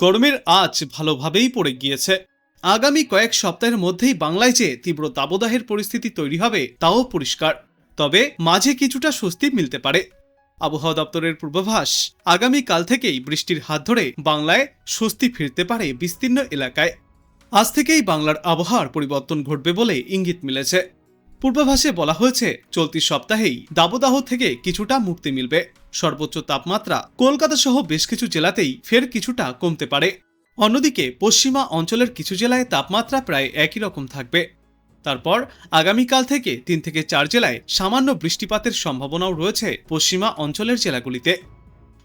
গরমের আজ ভালোভাবেই পড়ে গিয়েছে। আগামী কয়েক সপ্তাহের মধ্যেই বাংলায় যে তীব্র দাবদাহের পরিস্থিতি তৈরি হবে, তাও পরিষ্কার। তবে মাঝে কিছুটা স্বস্তি মিলতে পারে। আবহাওয়া দপ্তরের পূর্বাভাস আগামী কাল থেকেই বৃষ্টির হাত ধরে বাংলায় স্বস্তি ফিরতে পারে বিস্তীর্ণ এলাকায়। আজ থেকেই বাংলার আবহাওয়ার পরিবর্তন ঘটবে বলে ইঙ্গিত মিলেছে। পূর্বাভাসে বলা হয়েছে, চলতি সপ্তাহেই দাবদাহ থেকে কিছুটা মুক্তি মিলবে। সর্বোচ্চ তাপমাত্রা কলকাতা সহ বেশ কিছু জেলাতেই ফের কিছুটা কমতে পারে। অন্যদিকে পশ্চিমা অঞ্চলের কিছু জেলায় তাপমাত্রা প্রায় একই রকম থাকবে। তারপর আগামীকাল থেকে তিন থেকে চার জেলায় সামান্য বৃষ্টিপাতের সম্ভাবনাও রয়েছে পশ্চিমা অঞ্চলের জেলাগুলিতে।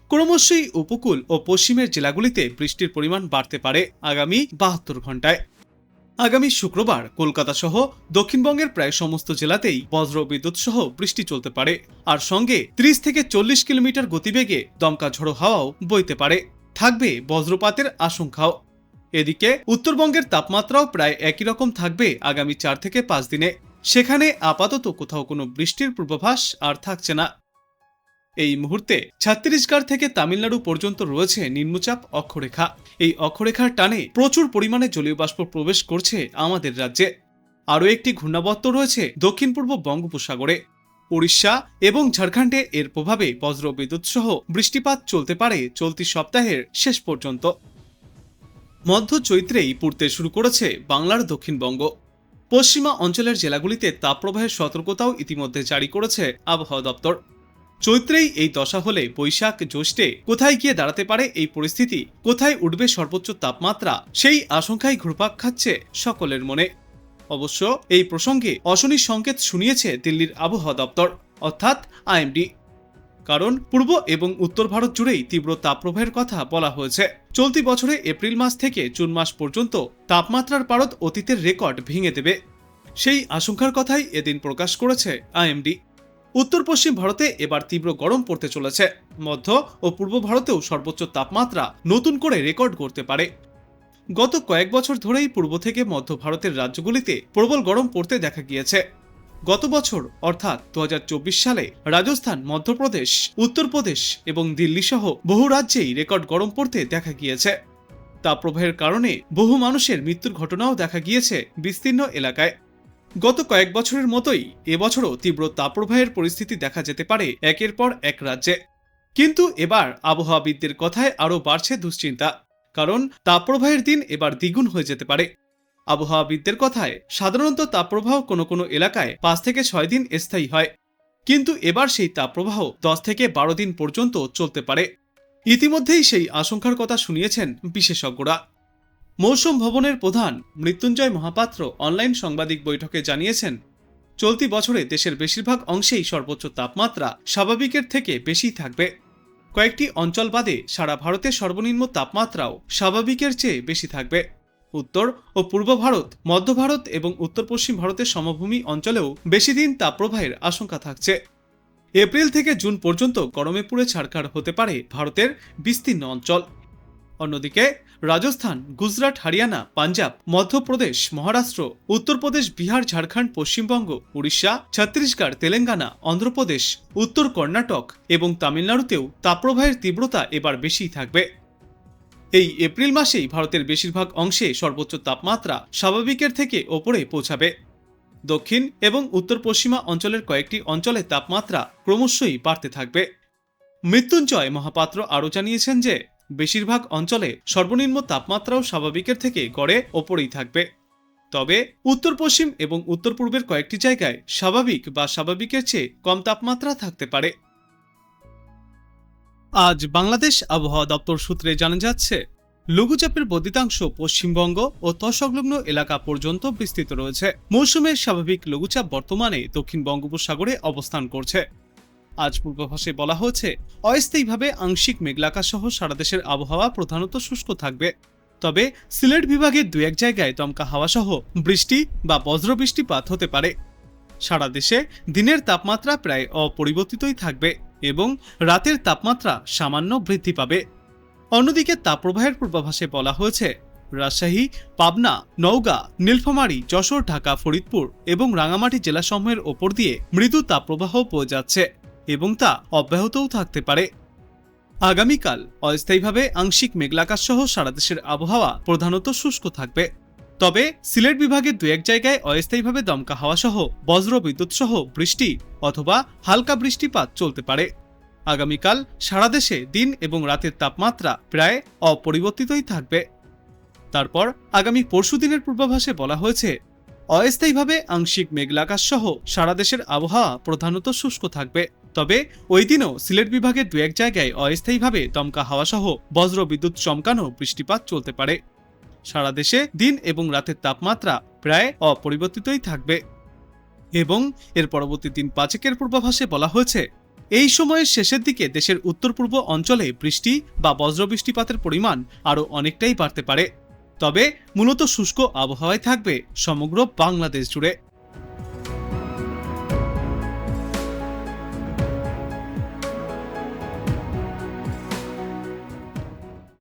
ক্রমশই উপকূল ও পশ্চিমের জেলাগুলিতে বৃষ্টির পরিমাণ বাড়তে পারে আগামী বাহাত্তর ঘন্টায় আগামী শুক্রবার কলকাতা সহ দক্ষিণবঙ্গের প্রায় সমস্ত জেলাতেই বজ্র বিদ্যুৎ সহ বৃষ্টি চলতে পারে। আর সঙ্গে 30 থেকে চল্লিশ কিলোমিটার গতিবেগে দমকা ঝোড়ো হাওয়াও বইতে পারে। থাকবে বজ্রপাতের আশঙ্কাও। এদিকে উত্তরবঙ্গের তাপমাত্রাও প্রায় একই রকম থাকবে আগামী চার থেকে পাঁচ দিনে। সেখানে আপাতত কোথাও কোনো বৃষ্টির পূর্বাভাস আর থাকছে না। এই মুহূর্তে ছত্তিশগড় থেকে তামিলনাড়ু পর্যন্ত রয়েছে নিম্নচাপ অক্ষরেখা। এই অক্ষরেখার টানে প্রচুর পরিমাণে জলীয় বাষ্প প্রবেশ করছে আমাদের রাজ্যে। আরও একটি ঘূর্ণাবর্ত রয়েছে দক্ষিণ পূর্ব বঙ্গোপসাগরে। উড়িষ্যা এবং ঝাড়খণ্ডে এর প্রভাবে বজ্র বিদ্যুৎ সহ বৃষ্টিপাত চলতে পারে চলতি সপ্তাহের শেষ পর্যন্ত। মধ্য চৈত্রেই পড়তে শুরু করেছে বাংলার দক্ষিণবঙ্গ। পশ্চিমা অঞ্চলের জেলাগুলিতে তাপপ্রবাহের সতর্কতাও ইতিমধ্যে জারি করেছে আবহাওয়া দপ্তর। চৈত্রেই এই দশা হলে বৈশাখ জ্যৈষ্ঠে কোথায় গিয়ে দাঁড়াতে পারে এই পরিস্থিতি, কোথায় উঠবে সর্বোচ্চ তাপমাত্রা, সেই আশঙ্কায় ঘুরপাক খাচ্ছে সকলের মনে। অবশ্য এই প্রসঙ্গে অশনি সংকেত শুনিয়েছে দিল্লির আবহাওয়া দপ্তর, অর্থাৎ আইএমডি। কারণ পূর্ব এবং উত্তর ভারত জুড়েই তীব্র তাপপ্রবাহের কথা বলা হয়েছে। চলতি বছরে এপ্রিল মাস থেকে জুন মাস পর্যন্ত তাপমাত্রার পারদ অতীতের রেকর্ড ভেঙে দেবে। সেই আশঙ্কার কথাই এদিন প্রকাশ করেছে আইএমডি। উত্তর পশ্চিম ভারতে এবার তীব্র গরম পড়তে চলেছে। মধ্য ও পূর্ব ভারতেও সর্বোচ্চ তাপমাত্রা নতুন করে রেকর্ড করতে পারে। গত কয়েক বছর ধরেই পূর্ব থেকে মধ্য ভারতের রাজ্যগুলিতে প্রবল গরম পড়তে দেখা গিয়েছে। গত বছর, অর্থাৎ দু হাজার চব্বিশ সালে, রাজস্থান, মধ্যপ্রদেশ, উত্তরপ্রদেশ এবং দিল্লি সহ বহু রাজ্যেই রেকর্ড গরম পড়তে দেখা গিয়েছে। তাপপ্রবাহের কারণে বহু মানুষের মৃত্যুর ঘটনাও দেখা গিয়েছে বিস্তীর্ণ এলাকায়। গত কয়েক বছরের মতোই এবছরও তীব্র তাপপ্রবাহের পরিস্থিতি দেখা যেতে পারে একের পর এক রাজ্যে। কিন্তু এবার আবহাওয়াবিদদের কথায় আরও বাড়ছে দুশ্চিন্তা, কারণ তাপপ্রবাহের দিন এবার দ্বিগুণ হয়ে যেতে পারে। আবহাওয়াবিদদের কথায় সাধারণত তাপপ্রবাহ কোনো কোনো এলাকায় পাঁচ থেকে ছয় দিন স্থায়ী হয়, কিন্তু এবার সেই তাপপ্রবাহ দশ থেকে বারো দিন পর্যন্ত চলতে পারে। ইতিমধ্যেই সেই আশঙ্কার কথা শুনিয়েছেন বিশেষজ্ঞরা। মৌসুম ভবনের প্রধান মৃত্যুঞ্জয় মহাপাত্র অনলাইন সাংবাদিক বৈঠকে জানিয়েছেন, চলতি বছরে দেশের বেশিরভাগ অংশেই সর্বোচ্চ তাপমাত্রা স্বাভাবিকের থেকে বেশি থাকবে। কয়েকটি অঞ্চল বাদে সারা ভারতে সর্বনিম্ন তাপমাত্রাও স্বাভাবিকের চেয়ে বেশি থাকবে। উত্তর ও পূর্ব ভারত, মধ্য ভারত এবং উত্তর পশ্চিম ভারতের সমভূমি অঞ্চলেও বেশি দিন তাপপ্রবাহের আশঙ্কা থাকছে। এপ্রিল থেকে জুন পর্যন্ত গরমে পুড়ে ছাড়খাড় হতে পারে ভারতের বিস্তীর্ণ অঞ্চল। অন্যদিকে রাজস্থান, গুজরাট, হরিয়ানা, পাঞ্জাব, মধ্যপ্রদেশ, মহারাষ্ট্র, উত্তরপ্রদেশ, বিহার, ঝাড়খণ্ড, পশ্চিমবঙ্গ, উড়িষ্যা, ছত্তিশগড়, তেলেঙ্গানা, অন্ধ্রপ্রদেশ, উত্তর কর্ণাটক এবং তামিলনাড়ুতেও তাপপ্রবাহের তীব্রতা এবার বেশি থাকবে। এই এপ্রিল মাসেই ভারতের বেশিরভাগ অংশে সর্বোচ্চ তাপমাত্রা স্বাভাবিকের থেকে ওপরে পৌঁছাবে। দক্ষিণ এবং উত্তর পশ্চিমা অঞ্চলের কয়েকটি অঞ্চলে তাপমাত্রা ক্রমশই বাড়তে থাকবে। মৃত্যুঞ্জয় মহাপাত্র আরও জানিয়েছেন যে বেশিরভাগ অঞ্চলে সর্বনিম্ন তাপমাত্রাও স্বাভাবিকের থেকে গড়ে ওপরেই থাকবে। তবে উত্তর পশ্চিম এবং উত্তর পূর্বের কয়েকটি জায়গায় স্বাভাবিক বা স্বাভাবিকের চেয়ে কম তাপমাত্রা থাকতে পারে। আজ বাংলাদেশ আবহাওয়া দপ্তর সূত্রে জানা যাচ্ছে, লঘুচাপের বর্ধিতাংশ পশ্চিমবঙ্গ ও তসংলগ্ন এলাকা পর্যন্ত বিস্তৃত রয়েছে। মৌসুমের স্বাভাবিক লঘুচাপ বর্তমানে দক্ষিণ বঙ্গোপসাগরে অবস্থান করছে। আজ পূর্বাভাসে বলা হয়েছে, অস্থায়ীভাবে আংশিক মেঘলাকা সহ সারা দেশের আবহাওয়া প্রধানত শুষ্ক থাকবে। তবে সিলেট বিভাগের দু এক জায়গায় দমকা হাওয়া সহ বৃষ্টি বা বজ্র বৃষ্টিপাত হতে পারে। সারা দেশে দিনের তাপমাত্রা প্রায় অপরিবর্তিতই থাকবে এবং রাতের তাপমাত্রা সামান্য বৃদ্ধি পাবে। অন্যদিকে তাপপ্রবাহের পূর্বাভাসে বলা হয়েছে, রাজশাহী, পাবনা, নওগাঁ, নীলফামারী, যশোর, ঢাকা, ফরিদপুর এবং রাঙামাটি জেলাসমূহের ওপর দিয়ে মৃদু তাপপ্রবাহ বয়ে যাচ্ছে। এবং তা অব্যাহতও থাকতে পারে। আগামীকাল অস্থায়ীভাবে আংশিক মেঘলাকাশ সহ সারা দেশের আবহাওয়া প্রধানত শুষ্ক থাকবে। তবে সিলেট বিভাগের দু এক জায়গায় অস্থায়ীভাবে দমকা হাওয়া সহ বজ্র বিদ্যুৎ সহ বৃষ্টি অথবা হালকা বৃষ্টিপাত চলতে পারে। আগামীকাল সারা দেশে দিন এবং রাতের তাপমাত্রা প্রায় অপরিবর্তিতই থাকবে। তারপর আগামী পরশু দিনের পূর্বাভাসে বলা হয়েছে, অস্থায়ীভাবে আংশিক মেঘলাকাশ সহ সারা দেশের আবহাওয়া প্রধানত শুষ্ক থাকবে। তবে ওই দিনও সিলেট বিভাগের দু এক জায়গায় অস্থায়ীভাবে দমকা হাওয়া সহ বজ্র বিদ্যুৎ চমকানো বৃষ্টিপাত চলতে পারে। সারা দেশে দিন এবং রাতের তাপমাত্রা প্রায় অপরিবর্তিতই থাকবে। এবং এর পরবর্তী দিন পাঁচেকের পূর্বাভাসে বলা হয়েছে, এই সময়ের শেষের দিকে দেশের উত্তর পূর্ব অঞ্চলে বৃষ্টি বা বজ্র বৃষ্টিপাতের পরিমাণ আরও অনেকটাই বাড়তে পারে। তবে মূলত শুষ্ক আবহাওয়ায় থাকবে সমগ্র বাংলাদেশ জুড়ে।